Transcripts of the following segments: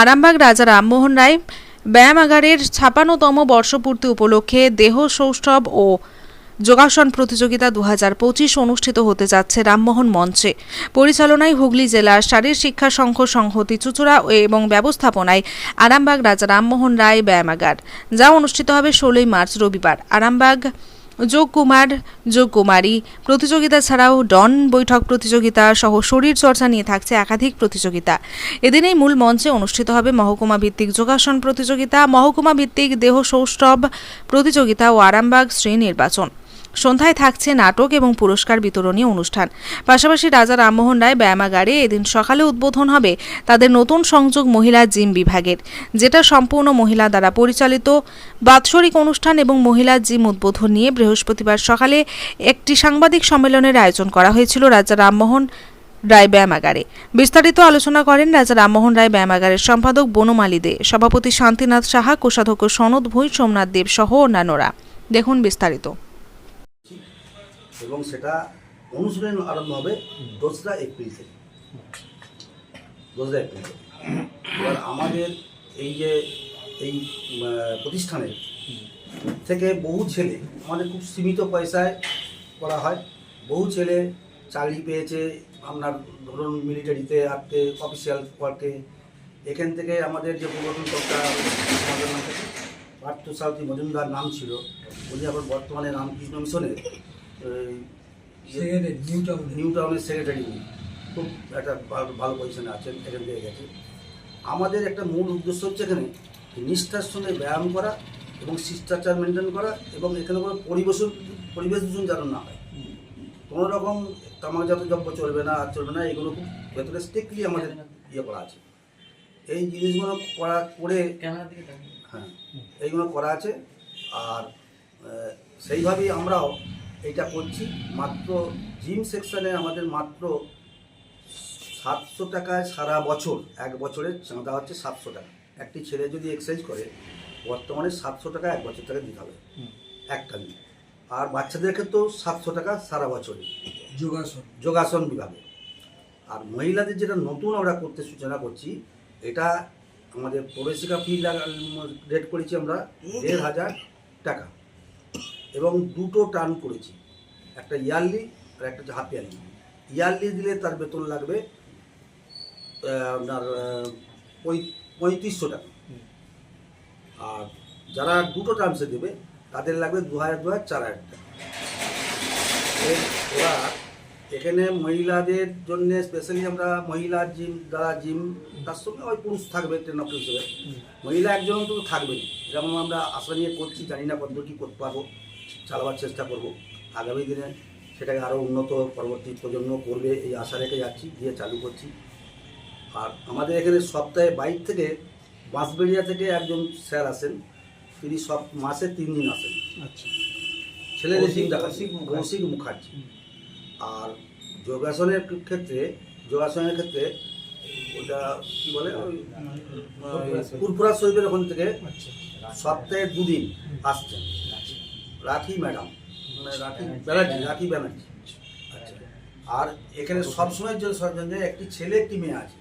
আরামবাগ রাজা রামমোহন রায় ব্যায়ামাগারের ছাপান্নতম বর্ষপূর্তি উপলক্ষে দেহ সৌষ্ঠব ও যোগাসন প্রতিযোগিতা দু অনুষ্ঠিত হতে যাচ্ছে রামমোহন মঞ্চে। পরিচালনায় হুগলি জেলার শারীর শিক্ষা সংঘ, সংহতি চুচুড়া এবং ব্যবস্থাপনায় আরামবাগ রাজা রামমোহন রায় ব্যায়ামাগার, যা অনুষ্ঠিত হবে ষোলোই মার্চ রবিবার। আরামবাগ যোগ কুমার যোগ কুমারী প্রতিযোগিতা ছাড়াও ডন বৈঠক প্রতিযোগিতা সহ শরীর চর্চা নিয়ে থাকছে একাধিক প্রতিযোগিতা। এদিনেই মূল মঞ্চে অনুষ্ঠিত হবে মহকুমা ভিত্তিক যোগাসন প্রতিযোগিতা মহকুমা ভিত্তিক দেহ সৌষ্ঠব প্রতিযোগিতা ও আরামবাগ শ্রী নির্বাচন। সন্ধ্যায় থাকছে নাটক এবং পুরস্কার বিতরণী অনুষ্ঠান। পাশাপাশি রাজা রামমোহন রায় ব্যায়ামাগারে এদিন সকালে উদ্বোধন হবে তাদের নতুন সংযোগ মহিলা জিম বিভাগের, যেটা সম্পূর্ণ মহিলা দ্বারা পরিচালিত। বাৎসরিক অনুষ্ঠান এবং মহিলা জিম উদ্বোধন নিয়ে বৃহস্পতিবার সকালে একটি সাংবাদিক সম্মেলনের আয়োজন করা হয়েছিল রাজা রামমোহন রায় ব্যায়ামাগারে বিস্তারিত আলোচনা করেন রাজা রামমোহন রায় ব্যায়ামাগারের সম্পাদক বনমালী দে, সভাপতি শান্তিনাথ সাহা, কোষাধ্যক্ষ সনদ ভূঁই, সোমনাথ দেব সহ অন্যান্যরা। দেখুন বিস্তারিত। এবং সেটা অনুশীলন আরম্ভ হবে দোসরা এপ্রিল থেকে। দোসরা এপ্রিল থেকে। এবার আমাদের এই যে, এই প্রতিষ্ঠানের থেকে বহু ছেলে, আমাদের খুব সীমিত পয়সায় করা হয়। বহু ছেলে চাকরি পেয়েছে, আপনার ধরুন মিলিটারিতে আপনি অফিসিয়াল ওয়ার্কে এখান থেকে আমাদের যে পূর্বতন কর্তা পার্থ সাউথী মজুমদার, নাম ছিল। উনি আবার বর্তমানে রামকৃষ্ণ মিশনের নিউ টাউনে নিউ টাউনের সেক্রেটারি উনি। খুব একটা ভালো ভালো পজিশনে আছেন এখান থেকে গেছে। আমাদের একটা মূল উদ্দেশ্য হচ্ছে এখানে নিষ্ঠার সঙ্গে ব্যায়াম করা এবং শিষ্টাচার মেনটেন করা এবং এখানে কোনো পরিবেশ পরিবেশ দূষণ যেন না হয়। কোনো রকম তামাকজাত দ্রব্য চলবে না আর চলবে না এগুলো খুব ভেতরে স্ট্রিক্টলি আমাদের ইয়ে করা আছে। এই জিনিসগুলো করা করে হ্যাঁ এইগুলো করা আছে। আর সেইভাবেই আমরাও এটা করছি। মাত্র জিম সেকশানে আমাদের মাত্র সাতশো টাকায় সারা বছর এক বছরের চাঁদা হচ্ছে সাতশো টাকা। একটি ছেলে যদি এক্সারসাইজ করে বর্তমানে সাতশো টাকা এক বছর টাকা দিতে হবে। একটা দিন। আর বাচ্চাদের ক্ষেত্রেও সাতশো টাকা সারা বছরে। যোগাসন। যোগাসন বিভাগে। আর মহিলাদের যেটা নতুন আমরা করতে সূচনা করছি এটা আমাদের প্রবেশিকা ফি রেট করেছি আমরা দেড় হাজার টাকা। এবং দুটো টার্ন করেছি। একটা ইয়ারলি আর একটা হচ্ছে হাফ ইয়ারলি। ইয়ারলি দিলে তার বেতন লাগবে আপনার পঁয়ত্রিশশো টাকা। আর যারা দুটো টার্মসে দেবে তাদের লাগবে দু হাজার দু হাজার চার হাজার টাকা ওরা এখানে মহিলাদের জন্য স্পেশালি আমরা মহিলা জিম যারা জিম তার সঙ্গে ওই পুরুষ থাকবে ট্রেনার হিসেবে। মহিলা একজন তো থাকবেই। যেমন আমরা আশা নিয়ে করছি জানি না কত কী করতে পারব। চালাবার চেষ্টা করব। আগামী দিনে সেটাকে আরও উন্নত পরবর্তী প্রজন্ম করবে এই আশা রেখে যাচ্ছি দিয়ে চালু করছি। আর আমাদের এখানে সপ্তাহে বাইক থেকে বাঁশবেড়িয়া থেকে একজন স্যার আসেন। তিনি সব মাসে তিন দিন আসেন। আচ্ছা। ছেলেদের জিম কৌশিক- মুখার্জি। আর যোগাসনের ক্ষেত্রে যোগাসনের ক্ষেত্রে ওটা কি বলে? পুরপুরা শরীফের ওখান থেকে আচ্ছা। সপ্তাহে দুদিন আসছেন। রাখি ম্যাডাম। মানে রাখি ব্যানার্জি রাখি ব্যানার্জি। আচ্ছা আর এখানে সবসময়ের জন্য সরঞ্জাম একটি ছেলে একটি মেয়ে আছে।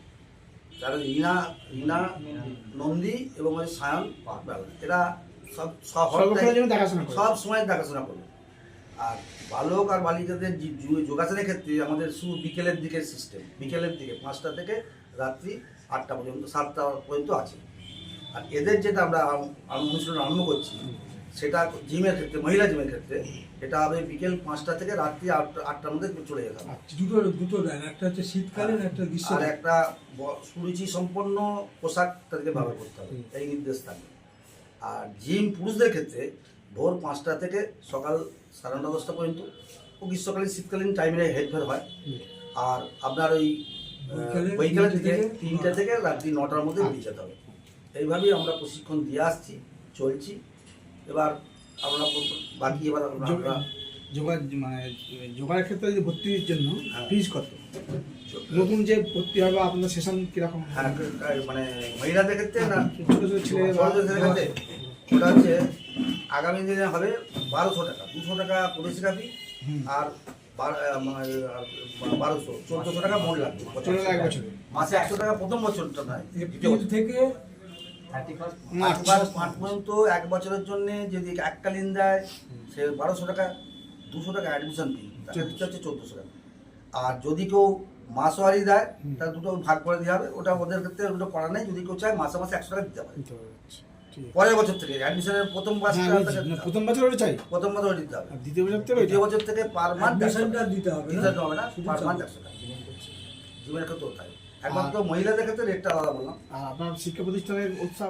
তারা রিনা রিনা নন্দী এবং সায়ন। এরা সব সব সময় দেখাশোনা করবে আর বালক আর বালিকাদের যে- যে যোগাসনের ক্ষেত্রে আমাদের শুধু বিকেলের দিকে সিস্টেম বিকেলের দিকে পাঁচটা থেকে রাত্রি আটটা পর্যন্ত সাতটা পর্যন্ত আছে। আর এদের যেটা আমরা আম- আম- অনুশীলন আরম্ভ করছি সেটা জিমের ক্ষেত্রে মহিলা জিমের ক্ষেত্রে এটা হবে বিকেল পাঁচটা থেকে রাত্রি আটটা আটটার মধ্যে চলে যেতে হবে। আচ্ছা, দুটো দুটো একটা হচ্ছে শীতকালীন একটা গ্রীষ্ম আর একটা সুরুচি সম্পন্ন পোশাক তাদেরকে ব্যবহার করতে হবে এই নির্দেশ থাকবে। আর জিম পুরুষদের ক্ষেত্রে ভোর পাঁচটা থেকে সকাল সাড়ে নটা দশটা পর্যন্ত ও গ্রীষ্মকালীন শীতকালীন টাইমে হেরফের হয়। আর আপনার ওই বৈকালের তিনটে থেকে তিনটা থেকে রাত্রি নটার মধ্যে বেরিয়ে যেতে হবে। এইভাবেই আমরা প্রশিক্ষণ দিয়ে আসছি চলছি। এবার আমরা বাকি এবার আমরা যোগা মানে যোগার ক্ষেত্রে যে ভর্তির জন্য হ্যাঁ। ফিজ কত নতুন যে ভর্তি হবে আপনার সেশন কীরকম হ্যাঁ মানে মহিলাদের ক্ষেত্রে না ছোট ছোট ছেলে ক্ষেত্রে ওটা হচ্ছে আগামী দিনে হবে বারোশো টাকা দুশো টাকা প্রবেশিকা ফি আর মানে, বারোশো চোদ্দোশো টাকা মন লাগবে মাসে একশো টাকা প্রথম বছরটা নয়। থেকে মার্চ পর্যন্ত এক বছরের জন্য যদি এককালীন দেয় সে বারোশো টাকা দুশো টাকা অ্যাডমিশন ফি হচ্ছে চোদ্দোশো টাকা। আর যদি কেউ মাসওয়ারি দেয় তাহলে দুটো ভাগ করে দেওয়া হবে। ওটা ওদের ক্ষেত্রে ওটা করা নেই। যদি কেউ চায় মাসে মাসে একশো টাকা দিতে পারে। হবে, আচ্ছা। পরের বছর থেকে। অ্যাডমিশনের প্রথম হ্যাঁ, প্রথম বছর ওটা চাই প্রথম বছর ওটা দিতে হবে। দ্বিতীয় বছর থেকে দ্বিতীয় বছর থেকে পার মান্থ অ্যাডমিশনটা দিতে হবে দিতে হবে না পার মান্থ একশো টাকা। জীবনের ক্ষেত্রেও তাই। একমাত্র মহিলাদের ক্ষেত্রে রেটটা আলাদা বললাম। আর আপনার শিক্ষা প্রতিষ্ঠানের উৎসাহ